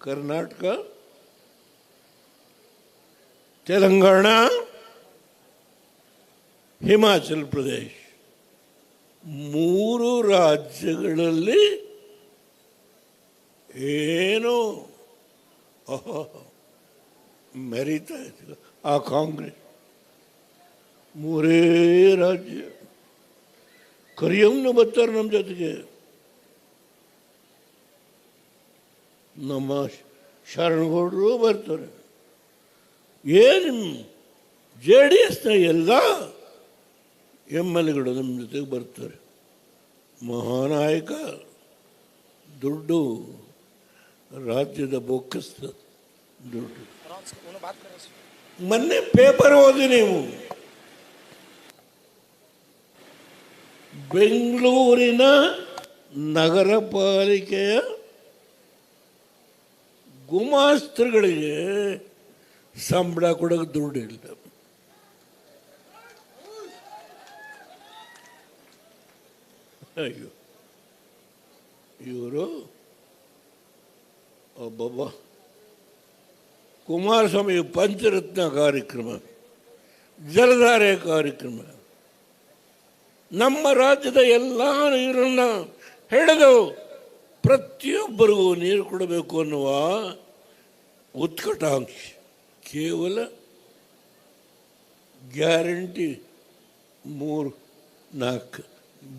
ಕರ್ನಾಟಕ ತೆಲಂಗಾಣ ಹಿಮಾಚಲ್ ಪ್ರದೇಶ್ ಮೂರು ರಾಜ್ಯಗಳಲ್ಲಿ ಏನು ಆಹಾ, ಮೆರೀತಾ ಇದೆ ಆ ಕಾಂಗ್ರೆಸ್ ಮೂರೇ ರಾಜ್ಯ ಕರಿಯಮ್ಮನ ಬರ್ತಾರೆ ನಮ್ಮ ಜೊತೆಗೆ ನಮ್ಮ ಶರಣಗೌಡರು ಬರ್ತಾರೆ. ಏನು ಜೆ ಡಿ ಎಸ್ನ ಎಲ್ಲ ಎಂ ಎಲ್ ಎಗಳು ನಮ್ಮ ಜೊತೆಗೆ ಬರ್ತಾರೆ. ಮಹಾನಾಯಕ, ದುಡ್ಡು, ರಾಜ್ಯದ ಬೊಕ್ಕಸ್ತ ದುಡ್ಡು. ಮೊನ್ನೆ ಪೇಪರ್ ಓದಿ ನೀವು. ಬೆಂಗಳೂರಿನ ನಗರ ಪಾಲಿಕೆಯ ಗುಮಾಸ್ತರುಗಳಿಗೆ ಸಂಬಳ ಕೊಡೋಕೆ ದುಡ್ಡು ಇಲ್ಲ ಅಯ್ಯೋ ಇವರು ಒಬ್ಬೊಬ್ಬ ಕುಮಾರಸ್ವಾಮಿ ಪಂಚರತ್ನ ಕಾರ್ಯಕ್ರಮ ಜಲಧಾರೆ ಕಾರ್ಯಕ್ರಮ ನಮ್ಮ ರಾಜ್ಯದ ಎಲ್ಲ ನೀರನ್ನು ಹಿಡಿದು ಪ್ರತಿಯೊಬ್ಬರಿಗೂ ನೀರು ಕೊಡಬೇಕು ಅನ್ನುವ ಉತ್ಕಟಾಂಕ್ಷ. ಕೇವಲ ಗ್ಯಾರಂಟಿ ಮೂರು, ನಾಲ್ಕು,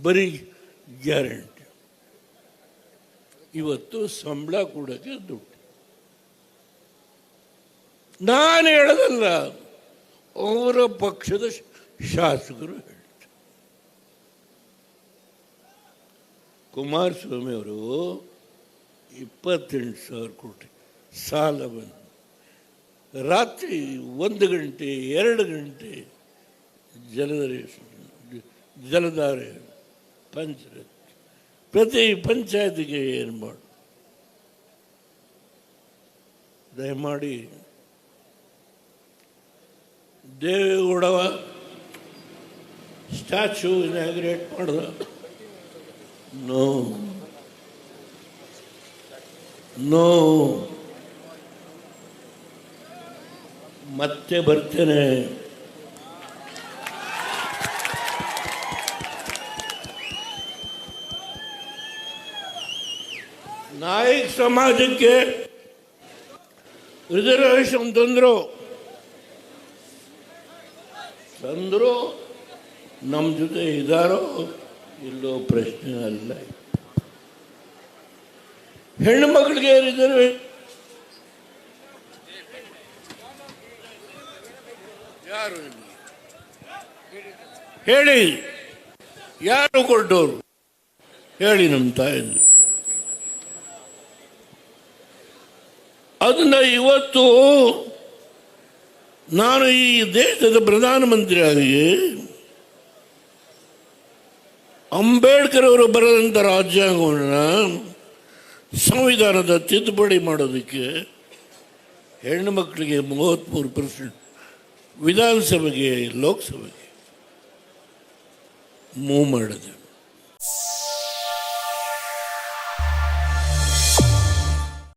ಬರೀ ಗ್ಯಾರಂಟಿ. ಇವತ್ತು ಸಂಬಳ ಕೊಡೋಕ್ಕೆ ದುಡ್ಡು. ನಾನು ಹೇಳೋದಲ್ಲ, ಅವರ ಪಕ್ಷದ ಶಾಸಕರು ಹೇಳ್ತಾರೆ ಕುಮಾರಸ್ವಾಮಿ ಅವರು ಇಪ್ಪತ್ತೆಂಟು ಸಾವಿರ ಕೋಟಿ ಸಾಲ ಬಂದು ರಾತ್ರಿ ಒಂದು ಗಂಟೆ, ಎರಡು ಗಂಟೆ ಜಲಧಾರೆ ಜಲಧಾರೆ ಪಂಚರತ್ನ ಪ್ರತಿ ಪಂಚಾಯತಿಗೆ ಏನು ಮಾಡು? ದಯಮಾಡಿ ದೇವೇಗೌಡವ ಸ್ಟ್ಯಾಚ್ಯೂ ಇನಾಗ್ರೇಟ್ ಮಾಡ್ದ ನೋ ನೋ ಮತ್ತೆ ಬರ್ತೇನೆ ನಾಯಕ್ ಸಮಾಜಕ್ಕೆ ರಿಸರ್ವೇಶನ್ ತಂದರು ತಂದರು ನಮ್ಮ ಜೊತೆ ಇದ್ದಾರೋ ಇಲ್ಲೋ ಪ್ರಶ್ನೆ ಅಲ್ಲ. ಹೆಣ್ಣು ಮಕ್ಕಳಿಗೆ ರಿಸರ್ವೇ ಯಾರು ಹೇಳಿ. ಯಾರು ಕೊಟ್ಟವರು ಹೇಳಿ ನಮ್ಮ ತಾಯಿ ಅದನ್ನ ಇವತ್ತು ನಾನು ಈ ದೇಶದ ಪ್ರಧಾನಮಂತ್ರಿಯಾಗಿ ಅಂಬೇಡ್ಕರ್ ಅವರು ಬರೆದಂಥ ರಾಜ್ಯಾಂಗವನ್ನು ಸಂವಿಧಾನದ ತಿದ್ದುಪಡಿ ಮಾಡೋದಕ್ಕೆ ಹೆಣ್ಣು ಮಕ್ಕಳಿಗೆ ಮೂವತ್ತ್ಮೂರು ಪರ್ಸೆಂಟ್ ವಿಧಾನಸಭೆಗೆ, ಲೋಕಸಭೆಗೆ ಮೂವ್ ಮಾಡಿದೆ